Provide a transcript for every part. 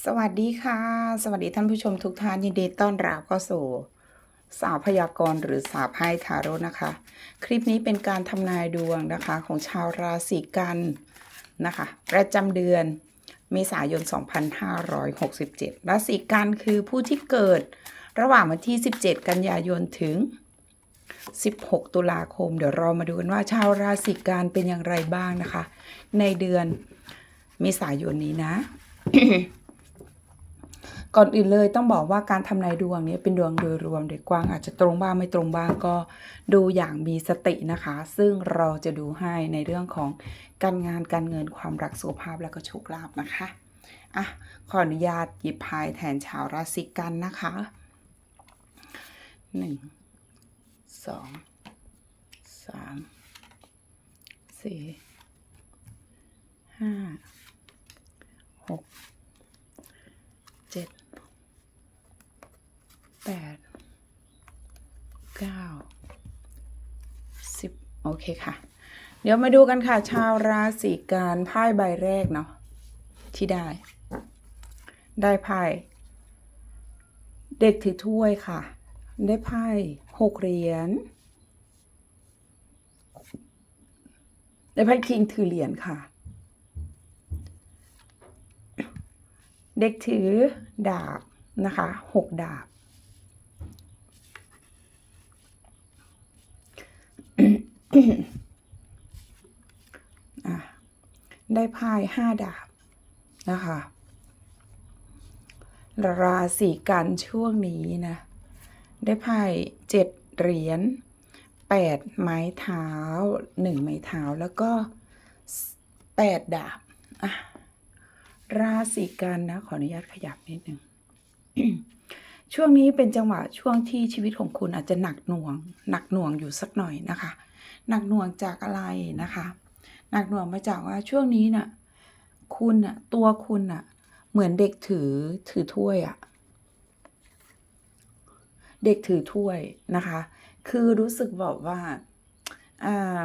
สวัสดีค่ะ สวัสดีท่านผู้ชมทุกท่านยินดีต้อนรับเข้าสู่สาวพยากรณ์หรือสาวไพ่ทาโร่นะคะ คลิปนี้เป็นการทำนายดวงนะคะของชาวราศีกันนะคะ ประจำเดือนเมษายน 2567 ราศีกันคือผู้ที่เกิดระหว่างวันที่ 17 กันยายนถึง 16 ตุลาคม เดี๋ยวเรามาดูกันว่าชาวราศีกันเป็นอย่างไรบ้างนะคะ ในเดือนเมษายนนี้นะ ก่อนอื่นเลยต้องบอกว่าการทำนายดวงนี้เป็นดวงโดยรวมเด็กกว้างอาจจะตรงบ้างไม่ตรงบ้างก็ดูอย่างมีสตินะคะ ซึ่งเราจะดูให้ในเรื่องของการงานการเงินความรักสุขภาพและก็โชคลาภนะคะอะขออนุญาตหยิบพายแทนชาวราศีกันนะคะหนึ่งสองสามสี่ห้าหก เจ็ด แปดเก้าสิบโอเคค่ะ เดี๋ยวมาดูกันค่ะ ชาวราศีกันไพ่ใบแรกเนาะที่ได้ ได้ไพ่เด็กถือถ้วยค่ะ ได้ไพ่หกเหรียญได้ไพ่คิงถือเหรียญค่ะ เด็กถือดาบนะคะหกดาบ อะ ได้ไพ่ห้าดาบนะคะ ราศีกันช่วงนี้นะ ได้ไพ่เจ็ดเหรียญแปดไม้เท้าหนึ่งไม้เท้าแล้วก็แปดดาบราศีกันนะ ขออนุญาตขยับนิดนึง ช่วงนี้เป็นจังหวะช่วงที่ชีวิตของคุณอาจจะหนักหน่วง หนักหน่วงอยู่สักหน่อยนะคะ หนักหน่วงจากอะไรนะคะ หนักหน่วงมาจากว่าช่วงนี้น่ะคุณน่ะตัวคุณน่ะเหมือนเด็กถือถือถ้วยอะเด็กถือถ้วยนะคะ คือรู้สึกแบบว่าอ่า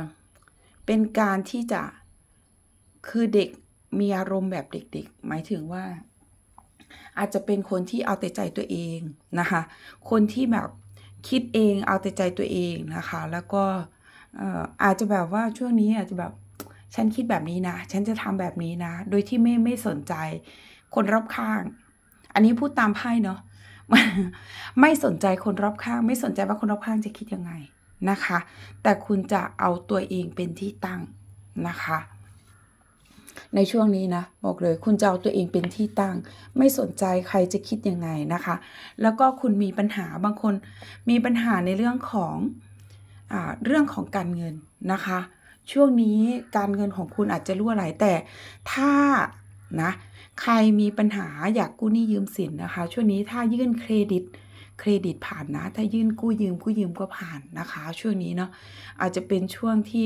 เป็นการที่จะคือเด็กมีอารมณ์แบบเด็ก ๆ หมายถึงว่า อาจจะเป็นคนที่เอาแต่ใจตัวเองนะคะ คนที่แบบคิดเองเอาแต่ใจตัวเองนะคะ แล้วก็อาจจะแบบว่าช่วงนี้อาจจะแบบฉันคิดแบบนี้นะ ฉันจะทำแบบนี้นะ โดยที่ไม่ไม่สนใจคนรอบข้าง อันนี้พูดตามไพ่เนาะไม่สนใจคนรอบข้าง ไม่สนใจว่าคนรอบข้างจะคิดยังไงนะคะ แต่คุณจะเอาตัวเองเป็นที่ตั้งนะคะ ในช่วงนี้นะบอกเลย คุณจะเอาตัวเองเป็นที่ตั้ง ไม่สนใจใครจะคิดยังไงนะคะ แล้วก็คุณมีปัญหาบางคนมีปัญหาในเรื่องของอ่าเรื่องของการเงินนะคะ ช่วงนี้การเงินของคุณอาจจะรั่วไหลแต่ถ้านะใครมีปัญหาอยากกู้หนี้ยืมสินนะคะ ช่วงนี้ถ้ายื่นเครดิตเครดิตผ่านนะ ถ้ายื่นกู้ยืมกู้ยืมก็ผ่านนะคะ ช่วงนี้เนาะอาจจะเป็นช่วงที่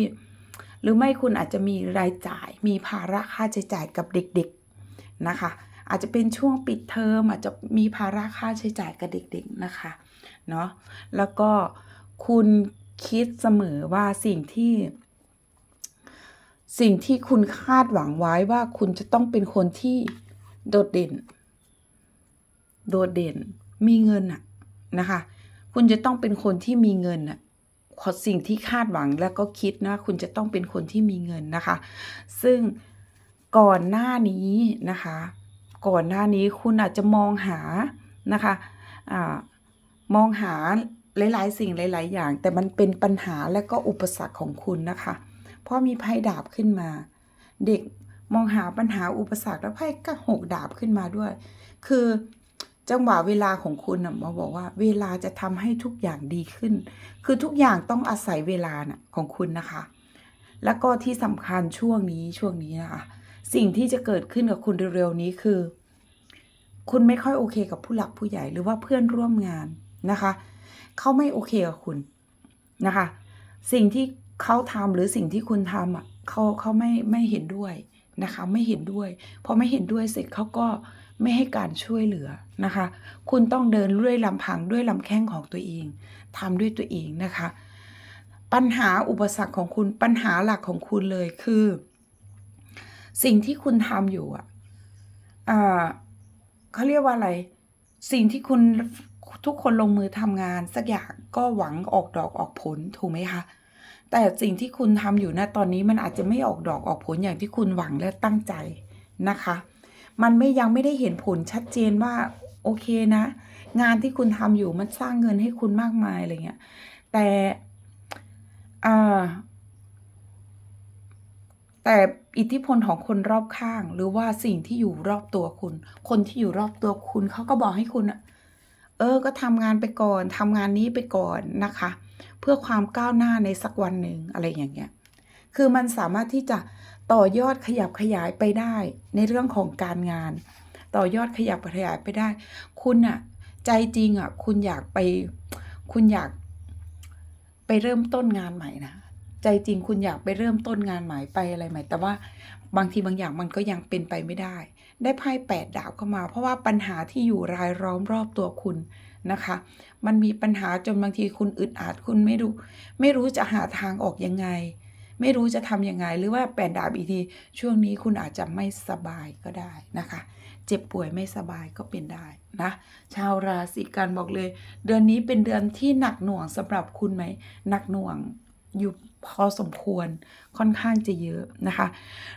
หรือไม่คุณอาจจะมีรายจ่าย มีภาระค่าใช้จ่ายกับเด็กๆนะคะ อาจจะเป็นช่วงปิดเทอมอาจจะมีภาระค่าใช้จ่ายกับเด็กๆนะคะเนาะแล้วก็คุณคิดเสมอว่าสิ่งที่สิ่งที่คุณคาดหวังไว้ว่าคุณจะต้องเป็นคนที่โดดเด่น โดดเด่น มีเงินอะนะคะ คุณจะต้องเป็นคนที่มีเงินอะ ขอสิ่งที่คาดหวังแล้วก็คิดนะคุณจะต้องเป็นคนที่มีเงินนะคะ ซึ่งก่อนหน้านี้นะคะ ก่อนหน้านี้คุณอาจจะมองหานะคะอามองหาหลาย ๆ สิ่งหลาย ๆ อย่าง แต่มันเป็นปัญหาและก็อุปสรรคของคุณนะคะเพราะมีไพ่ดาบขึ้นมา เด็กมองหาปัญหาอุปสรรคแล้วไพ่ก็หกดาบขึ้นมาด้วย คือ จังหวะเวลาของคุณนะมาบอกว่า เวลาจะทำให้ทุกอย่างดีขึ้น คือทุกอย่างต้องอาศัยเวลานะของคุณนะคะ แล้วก็ที่สำคัญช่วงนี้ช่วงนี้นะคะ สิ่งที่จะเกิดขึ้นกับคุณเร็วๆนี้คือ คุณไม่ค่อยโอเคกับผู้หลักผู้ใหญ่หรือว่าเพื่อนร่วมงานนะคะเขาไม่โอเคกับคุณนะคะ สิ่งที่เขาทำหรือสิ่งที่คุณทำอะเขาเขาไม่ไม่เห็นด้วยนะคะ ไม่เห็นด้วยพอไม่เห็นด้วยเสร็จเขาก็ ไม่ให้การช่วยเหลือนะคะ คุณต้องเดินด้วยลำพังด้วยลำแข้งของตัวเองทำด้วยตัวเองนะคะ ปัญหาอุปสรรคของคุณปัญหาหลักของคุณเลยคือ สิ่งที่คุณทำอยู่อะอ่าเขาเรียกว่าอะไร สิ่งที่คุณทุกคนลงมือทำงานสักอย่างก็หวังออกดอกออกผลถูกไหมคะแต่สิ่งที่คุณทำอยู่นะตอนนี้มันอาจจะไม่ออกดอกออกผลอย่างที่คุณหวังและตั้งใจนะคะ มันไม่ยังไม่ได้เห็นผลชัดเจนว่าโอเคนะ งานที่คุณทำอยู่มันสร้างเงินให้คุณมากมายอะไรเงี้ยแต่แต่อิทธิพลของคนรอบข้าง หรือว่าสิ่งที่อยู่รอบตัวคุณ คนที่อยู่รอบตัวคุณเขาก็บอกให้คุณเออ ก็ทำงานไปก่อนทำงานนี้ไปก่อนนะคะ เพื่อความก้าวหน้าในสักวันหนึ่งอะไรอย่างเงี้ย คือมันสามารถที่จะ ต่อยอดขยับขยายไปได้ในเรื่องของการงาน ต่อยอดขยับขยายไปได้ คุณอะใจจริงอะคุณอยากไป คุณอยากไปเริ่มต้นงานใหม่นะใจจริงคุณอยากไปเริ่มต้นงานใหม่ไปอะไรใหม่ แต่ว่าบางทีบางอย่างมันก็ยังเป็นไปไม่ได้ ได้ไพ่แปดดาบเข้ามา เพราะว่าปัญหาที่อยู่รายล้อมรอบตัวคุณนะคะ มันมีปัญหาจนบางทีคุณอึดอัดคุณไม่รู้ ไม่รู้จะหาทางออกยังไง ไม่รู้จะทำยังไง หรือว่าแปดดาบอีกที ช่วงนี้คุณอาจจะไม่สบายก็ได้นะคะ เจ็บป่วยไม่สบายก็เป็นได้นะ ชาวราศีกันบอกเลย เดือนนี้เป็นเดือนที่หนักหน่วงสำหรับคุณไหมหนักหน่วงอยู่พอสมควรค่อนข้างจะเยอะนะคะ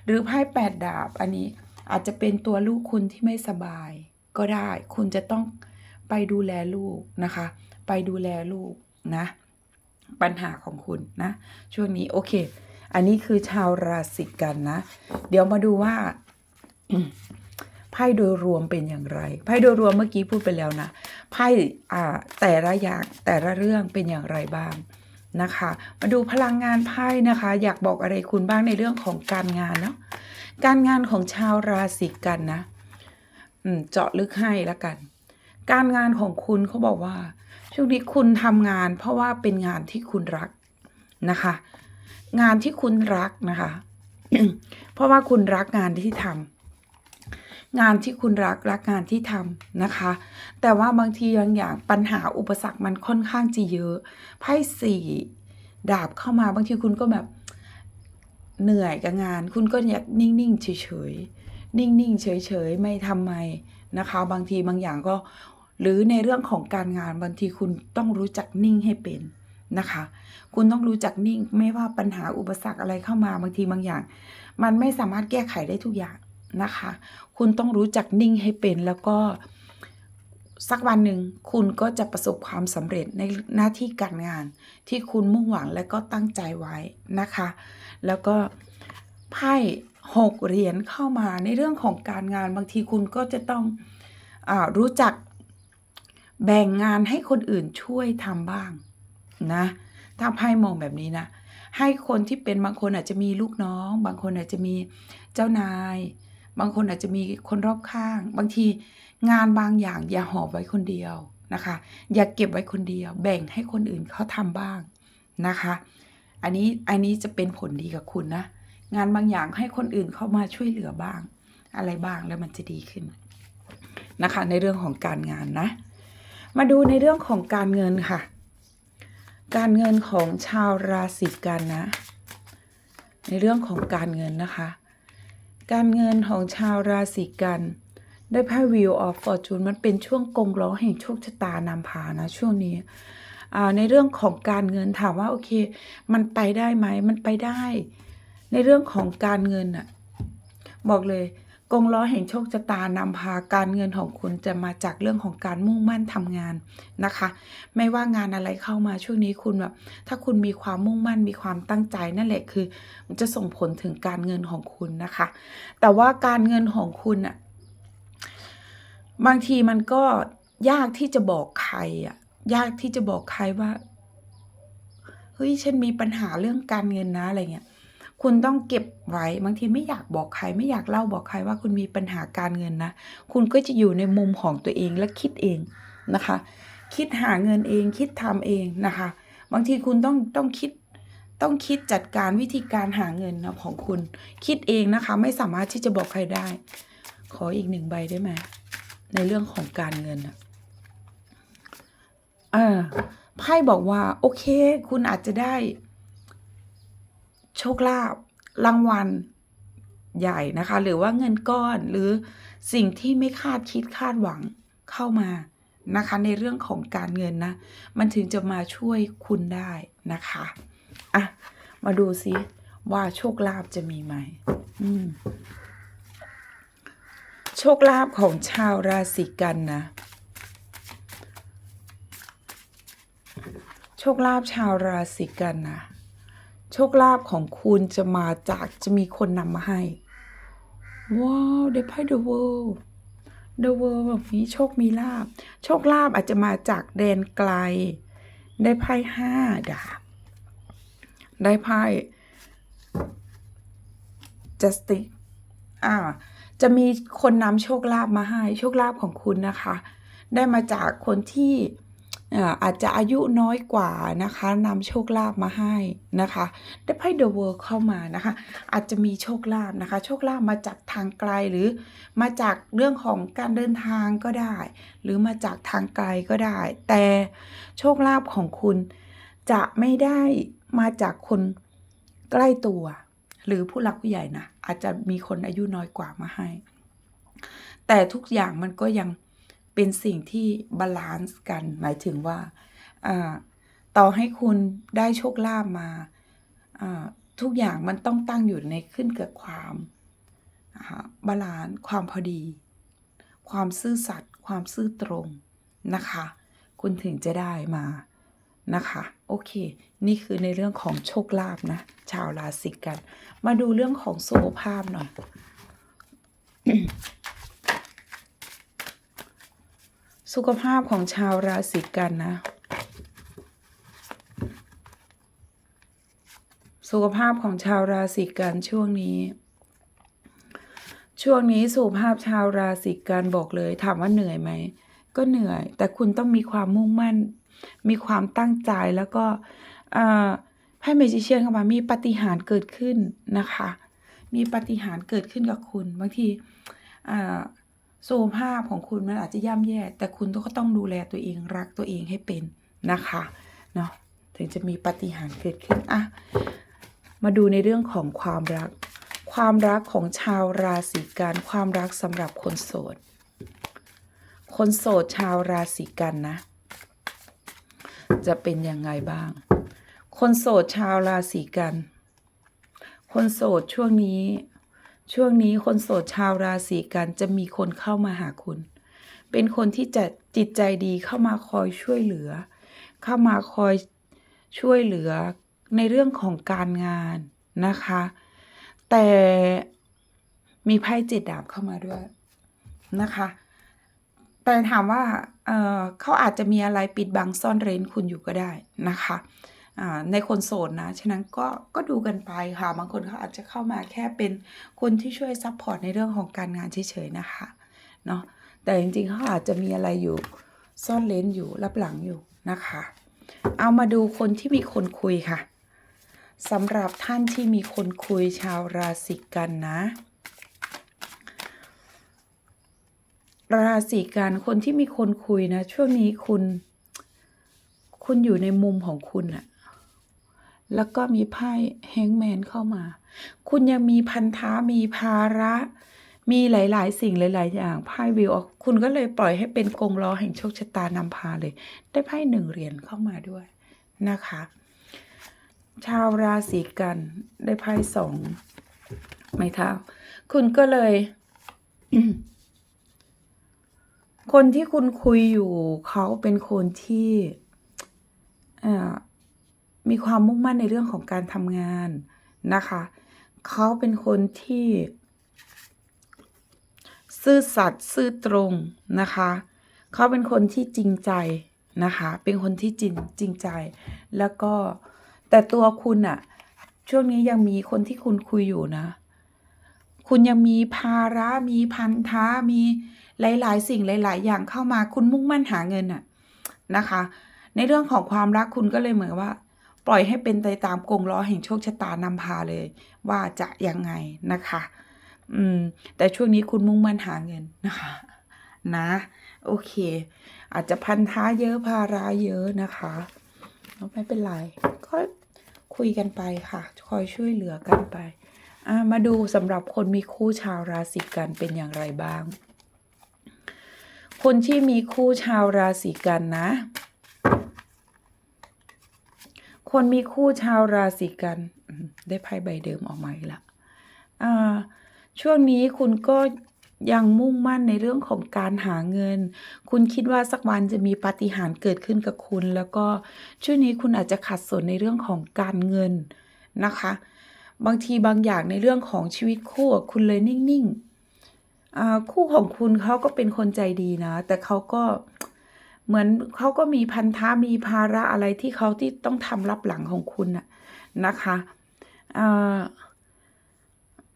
หรือไพ่แปดดาบอันนี้อาจจะเป็นตัวลูกคุณที่ไม่สบายก็ได้ คุณจะต้องไปดูแลลูกนะคะ ไปดูแลลูกนะ ปัญหาของคุณนะ ช่วงนี้โอเค อันนี้คือชาวราศีกันนะ เดี๋ยวมาดูว่าไพ่โดยรวมเป็นอย่างไรไพ่โดยรวมเมื่อกี้พูดไปแล้วนะไพ่อ่าแต่ละอย่างแต่ละเรื่องเป็นอย่างไรบ้างนะคะ มาดูพลังงานไพ่นะคะ อยากบอกอะไรคุณบ้างในเรื่องของการงานเนาะการงานของชาวราศีกันนะเจาะลึกให้แล้วกัน การงานของคุณเขาบอกว่าช่วงนี้คุณทำงาน เพราะว่าเป็นงานที่คุณรักนะคะ งานที่คุณรักนะคะ เพราะว่าคุณรักงานที่ทำงานที่คุณรักรักงานที่ทำนะคะ แต่ว่าบางทีบางอย่างปัญหาอุปสรรคมันค่อนข้างจะเยอะไพ่สี่ดาบเข้ามาบางทีคุณก็แบบเหนื่อยกับงาน คุณก็อยากนิ่งๆเฉยๆนิ่งๆเฉยๆไม่ทำไมนะคะ บางทีบางอย่างก็หรือในเรื่องของการงานบางทีคุณต้องรู้จักนิ่งให้เป็น นะคะ คุณต้องรู้จักนิ่งไม่ว่าปัญหาอุปสรรคอะไรเข้ามาบางทีบางอย่าง มันไม่สามารถแก้ไขได้ทุกอย่างนะคะ คุณต้องรู้จักนิ่งให้เป็นแล้วก็สักวันหนึ่งคุณก็จะประสบความสำเร็จในหน้าที่การงาน ที่คุณมุ่งหวังและก็ตั้งใจไว้นะคะ แล้วก็ไพ่หกเหรียญเข้ามาในเรื่องของการงานบางทีคุณก็จะต้องอรู้จักแบ่งงานให้คนอื่นช่วยทำบ้าง นะ ถ้าไพ่มองแบบนี้นะ ให้คนที่เป็นบางคนอาจจะมีลูกน้อง บางคนอาจจะมีเจ้านาย บางคนอาจจะมีคนรอบข้าง บางทีงานบางอย่างอย่าหอบไว้คนเดียวนะคะ อย่าเก็บไว้คนเดียว แบ่งให้คนอื่นเขาทำบ้างนะคะ อันนี้อันนี้จะเป็นผลดีกับคุณนะ งานบางอย่างให้คนอื่นเข้ามาช่วยเหลือบ้าง อะไรบ้างแล้วมันจะดีขึ้นนะคะ ในเรื่องของการงานนะ มาดูในเรื่องของการเงินค่ะ การเงินของชาวราศีกันนะ ในเรื่องของการเงินนะคะ การเงินของชาวราศีกันได้ไพ่ Wheel of Fortune มันเป็นช่วงกงล้อแห่งโชคชะตานำพานะช่วงนี้ในเรื่องของการเงินถามว่าโอเค มันไปได้ไหมมันไปได้ ในเรื่องของการเงินอะบอกเลย กงล้อแห่งโชคชะตานำพาการเงินของคุณจะมาจากเรื่องของการมุ่งมั่นทำงานนะคะ ไม่ว่างานอะไรเข้ามาช่วงนี้คุณแบบถ้าคุณมีความมุ่งมั่นมีความตั้งใจนั่นแหละคือ มันจะส่งผลถึงการเงินของคุณนะคะ แต่ว่าการเงินของคุณอะบางทีมันก็ยากที่จะบอกใครอะยากที่จะบอกใครว่าเฮ้ยฉันมีปัญหาเรื่องการเงินนะอะไรเงี้ย คุณต้องเก็บไว้บางทีไม่อยากบอกใคร ไม่อยากเล่าบอกใครว่าคุณมีปัญหาการเงินนะ คุณก็จะอยู่ในมุมของตัวเองและคิดเองนะคะ คิดหาเงินเองคิดทำเองนะคะ บางทีคุณต้องต้องคิดต้องคิดจัดการวิธีการหาเงินนะของคุณคิดเองนะคะ ไม่สามารถที่จะบอกใครได้ ขออีกหนึ่งใบได้ไหมในเรื่องของการเงินอะอ่าไพ่บอกว่า โอเค คุณอาจจะได้ โชคลาภรางวัลใหญ่นะคะ หรือว่าเงินก้อนหรือสิ่งที่ไม่คาดคิดคาดหวังเข้ามานะคะ ในเรื่องของการเงินนะ มันถึงจะมาช่วยคุณได้นะคะอะมาดูซิว่าโชคลาภจะมีไหมอืมโชคลาภของชาวราศีกันนะ โชคลาภชาวราศีกันนะ โชคลาภของคุณจะมาจากจะมีคนนำมาให้ ว้าวได้ไพ่ The World The World แบบนี้โชคมีลาภโชคลาภอาจจะมาจากแดนไกล ได้ไพ่ห้าดาบได้ไพ่ Justice อ่า จะมีคนนำโชคลาภมาให้ โชคลาภของคุณนะคะ ได้มาจากคนที่ อาจจะอายุน้อยกว่านะคะนำโชคลาภมาให้นะคะได้ไพ่ The World เข้ามานะคะ อาจจะมีโชคลาภนะคะ โชคลาภมาจากทางไกลหรือมาจากเรื่องของการเดินทางก็ได้ หรือมาจากทางไกลก็ได้ แต่โชคลาภของคุณจะไม่ได้มาจากคนใกล้ตัว หรือผู้หลักผู้ใหญ่นะอาจจะมีคนอายุน้อยกว่ามาให้ แต่ทุกอย่างมันก็ยัง เป็นสิ่งที่บาลานซ์กัน หมายถึงว่า ต่อให้คุณได้โชคลาภมาอ่าทุกอย่างมันต้องตั้งอยู่ในขึ้นกับความบาลานซ์ความพอดี ความซื่อสัตย์ความซื่อตรงนะคะ คุณถึงจะได้มานะคะ โอเค นี่คือในเรื่องของโชคลาภนะ ชาวราศีกัน มาดูเรื่องของสุขภาพหน่อย สุขภาพของชาวราศีกันนะ สุขภาพของชาวราศีกันช่วงนี้ ช่วงนี้สุขภาพชาวราศีกันบอกเลย ถามว่าเหนื่อยไหม ก็เหนื่อย แต่คุณต้องมีความมุ่งมั่น มีความตั้งใจแล้วก็ไพ่เมจิเชียนเข้ามามีปาฏิหารย์เกิดขึ้นนะคะ มีปาฏิหารย์เกิดขึ้นกับคุณ บางทีอ่า สุขภาพของคุณมันอาจจะย่ำแย่ แต่คุณก็ต้องดูแลตัวเองรักตัวเองให้เป็นนะคะเนาะถึงจะมีปาฏิหารย์เกิดขึ้นอะมาดูในเรื่องของความรัก ความรักของชาวราศีกันความรักสำหรับคนโสด คนโสดชาวราศีกันนะ จะเป็นยังไงบ้าง คนโสดชาวราศีกัน คนโสดช่วงนี้ ช่วงนี้คนโสดชาวราศีกันจะมีคนเข้ามาหาคุณ เป็นคนที่จะจิตใจดีเข้ามาคอยช่วยเหลือ เข้ามาคอยช่วยเหลือในเรื่องของการงานนะคะ แต่มีไพ่เจ็ดดาบเข้ามาด้วยนะคะ แต่ถามว่าเเขาอาจจะมีอะไรปิดบังซ่อนเร้นคุณอยู่ก็ได้นะคะ ในคนโสดนะ ฉะนั้นก็ก็ดูกันไปค่ะ บางคนเขาอาจจะเข้ามาแค่เป็นคนที่ช่วยซัพพอร์ตในเรื่องของการงานเฉยๆนะคะ เนาะ แต่จริงๆเขาอาจจะมีอะไรอยู่ซ่อนเลนอยู่รับหลังอยู่นะคะ เอามาดูคนที่มีคนคุยค่ะสำหรับท่านที่มีคนคุยชาวราศีกันนะ ราศีกันคนที่มีคนคุยนะ ช่วงนี้คุณ คุณอยู่ในมุมของคุณอะ แล้วก็มีไพ่แฮงแมนเข้ามา คุณยังมีพันธะมีภาระ มีหลาย ๆ สิ่งหลาย ๆ อย่างไพ่วิวออกคุณก็เลยปล่อยให้เป็นกงล้อแห่งโชคชะตานำพาเลย ได้ไพ่หนึ่งเหรียญเข้ามาด้วยนะคะ ชาวราศีกันได้ไพ่สองไม้เท้าคุณก็เลยคนที่คุณคุยอยู่เขาเป็นคนที่ มีความมุ่งมั่นในเรื่องของการทำงานนะคะ เขาเป็นคนที่ ซื่อสัตย์ซื่อตรงนะคะ เขาเป็นคนที่จริงใจนะคะ เป็นคนที่จริงจริงใจ แล้วก็แต่ตัวคุณอะช่วงนี้ยังมีคนที่คุณคุยอยู่นะ คุณยังมีภาระมีพันธะมีหลาย ๆ สิ่งหลาย ๆ อย่างเข้ามาคุณมุ่งมั่นหาเงินอะนะคะ ในเรื่องของความรักคุณก็เลยเหมือนว่า ปล่อยให้เป็นไปตามกงล้อแห่งโชคชะตานำพาเลย ว่าจะยังไงนะคะ อืม แต่ช่วงนี้คุณมุ่งมั่นหาเงินนะคะ นะ โอเค อาจจะพันธะเยอะภาระเยอะนะคะไม่เป็นไรก็คุยกันไปค่ะ คอยช่วยเหลือกันไปมาดูสำหรับคนมีคู่ชาวราศีกันเป็นอย่างไรบ้าง คนที่มีคู่ชาวราศีกันนะ คนมีคู่ชาวราศีกัน ได้ไพ่ใบเดิมออกมาอีกล้วอ่าช่วงนี้คุณก็ยังมุ่งมั่นในเรื่องของการหาเงิน คุณคิดว่าสักวันจะมีปาฏิหาริย์เกิดขึ้นกับคุณ แล้วก็ช่วงนี้คุณอาจจะขัดสนในเรื่องของการเงินนะคะ บางทีบางอย่างในเรื่องของชีวิตคู่คุณเลยนิ่งๆอ่าคู่ของคุณเขาก็เป็นคนใจดีนะ แต่เขาก็เเหมือนเขาก็มีพันธะมีภาระอะไรที่เขาที่ต้องทำรับหลังของคุณน่ะนะคะอ่า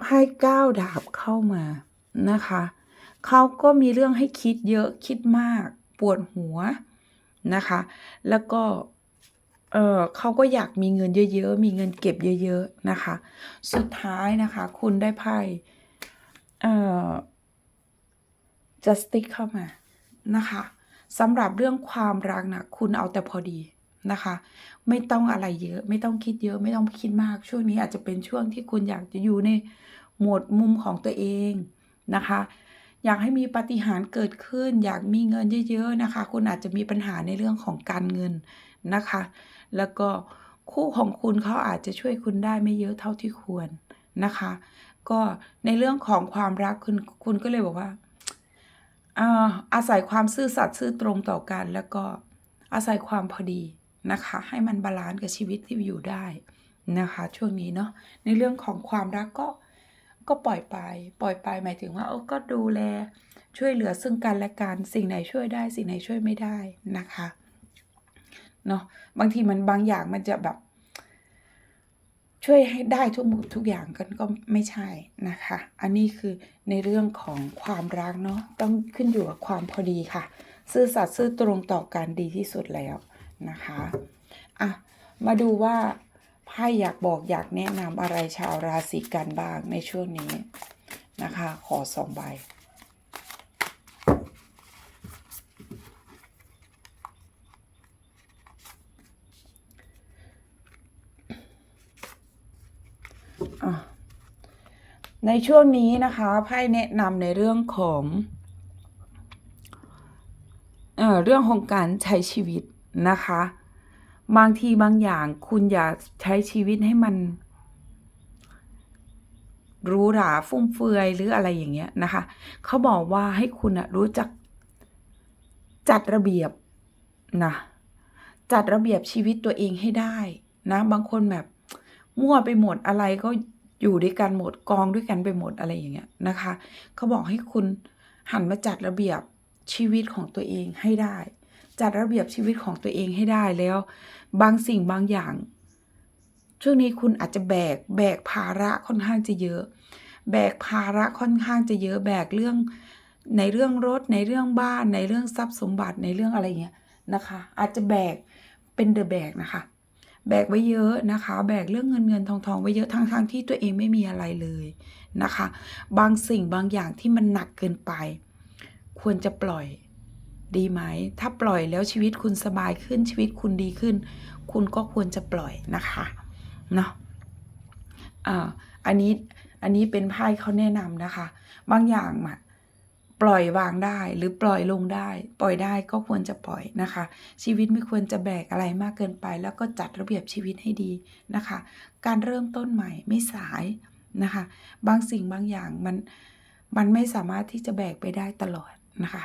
ไพ่เก้าวดาบเข้ามานะคะเขาก็มีเรื่องให้คิดเยอะคิดมากปวดหัวนะคะ แล้วก็เออเขาก็อยากมีเงินเยอะๆ มีเงินเก็บเยอะ ๆ นะคะ สุดท้ายนะคะ คุณได้ไพ่เอ่อ justice เข้ามานะคะ สำหรับเรื่องความรักนะคุณเอาแต่พอดีนะคะ ไม่ต้องอะไรเยอะ ไม่ต้องคิดเยอะ ไม่ต้องคิดมาก ช่วงนี้อาจจะเป็นช่วงที่คุณอยากจะอยู่ในโหมดมุมของตัวเองนะคะ อยากให้มีปาฏิหาริ์เกิดขึ้น อยากมีเงินเยอะๆนะคะ คุณอาจจะมีปัญหาในเรื่องของการเงินนะคะ แล้วก็คู่ของคุณเขาอาจจะช่วยคุณได้ไม่เยอะเท่าที่ควรนะคะ ก็ในเรื่องของความรักคุณคุณก็เลยบอกว่า อาอาศัยความซื่อสัตย์ซื่อตรงต่อกัน แล้วก็อาศัยความพอดีนะคะ ให้มันบาลานซ์กับชีวิตที่อยู่ได้นะคะ ช่วงนี้เนาะในเรื่องของความรักก็ก็ปล่อยไป ปล่อยไปหมายถึงว่าเออก็ดูแลช่วยเหลือซึ่งกันและกันสิ่งไหนช่วยได้ สิ่งไหนช่วยไม่ได้นะคะเนาะบางทีมันบางอย่างมันจะแบบ ช่วยให้ได้ทุกมุทุกอย่างกันก็ไม่ใช่นะคะ อันนี้คือในเรื่องของความรักเนาะต้องขึ้นอยู่กับความพอดีค่ะ ซื่อสัตย์ซื่อตรงต่อกันดีที่สุดแล้วนะคะอะมาดูว่าไพ่อยากบอกอยากแนะนำอะไรชาวราศีกันบ้างในช่วงนี้นะคะ ขอสองใบ ในช่วงนี้นะคะไพ่แนะนำในเรื่องของเอ่อเรื่องของการใช้ชีวิตนะคะ บางทีบางอย่างคุณอย่าใช้ชีวิตให้มันรูหราฟุ่มเฟือยหรืออะไรอย่างเงี้ยนะคะ เขาบอกว่าให้คุณอะรู้จักจัดระเบียบนะจัดระเบียบชีวิตตัวเองให้ได้นะ บางคนแบบมั่วไปหมดอะไรก็ อยู่ด้วยกันหมดกองด้วยกันไปหมดอะไรอย่างเงี้ยนะคะเขาบอกให้คุณหันมาจัดระเบียบชีวิตของตัวเองให้ได้ จัดระเบียบชีวิตของตัวเองให้ได้แล้ว บางสิ่งบางอย่าง ช่วงนี้คุณอาจจะแบกแบกภาระค่อนข้างจะเยอะ แบกภาระค่อนข้างจะเยอะแบกเรื่องในเรื่องรถในเรื่องบ้านในเรื่องทรัพย์สมบัติในเรื่องอะไรเงี้ยนะคะ อาจจะแบกเป็นเดอะแบกนะคะ แบกไว้เยอะนะคะ แบกเรื่องเงินเงินทองทองไว้เยอะทั้งทงๆที่ตัวเองไม่มีอะไรเลยนะคะ บางสิ่งบางอย่างที่มันหนักเกินไป ควรจะปล่อยดีไหม ถ้าปล่อยแล้วชีวิตคุณสบายขึ้นชีวิตคุณดีขึ้น คุณก็ควรจะปล่อยนะคะเนาะอ่าอันนี้อันนี้เป็นไพ่เขาแนะนำนะคะ บางอย่างอะ ปล่อยวางได้หรือปล่อยลงได้ ปล่อยได้ก็ควรจะปล่อยนะคะ ชีวิตไม่ควรจะแบกอะไรมากเกินไป แล้วก็จัดระเบียบชีวิตให้ดีนะคะ การเริ่มต้นใหม่ไม่สายนะคะ บางสิ่งบางอย่างมันมันไม่สามารถที่จะแบกไปได้ตลอดนะคะ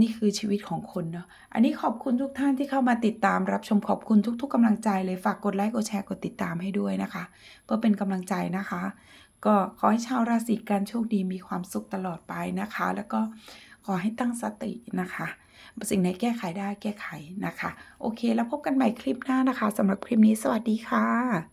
นี่คือชีวิตของคนเนาะอันนี้ขอบคุณทุกท่านที่เข้ามาติดตามรับชมขอบคุณทุก ๆกำลังใจเลยฝากกดไลค์กดแชร์กดติดตามให้ด้วยนะคะ เพื่อเป็นกำลังใจนะคะ ก็ขอให้ชาวราศีกันโชคดีมีความสุขตลอดไปนะคะ แล้วก็ขอให้ตั้งสตินะคะ สิ่งไหนแก้ไขได้แก้ไขนะคะ โอเค แล้วพบกันใหม่คลิปหน้านะคะสำหรับคลิปนี้สวัสดีค่ะ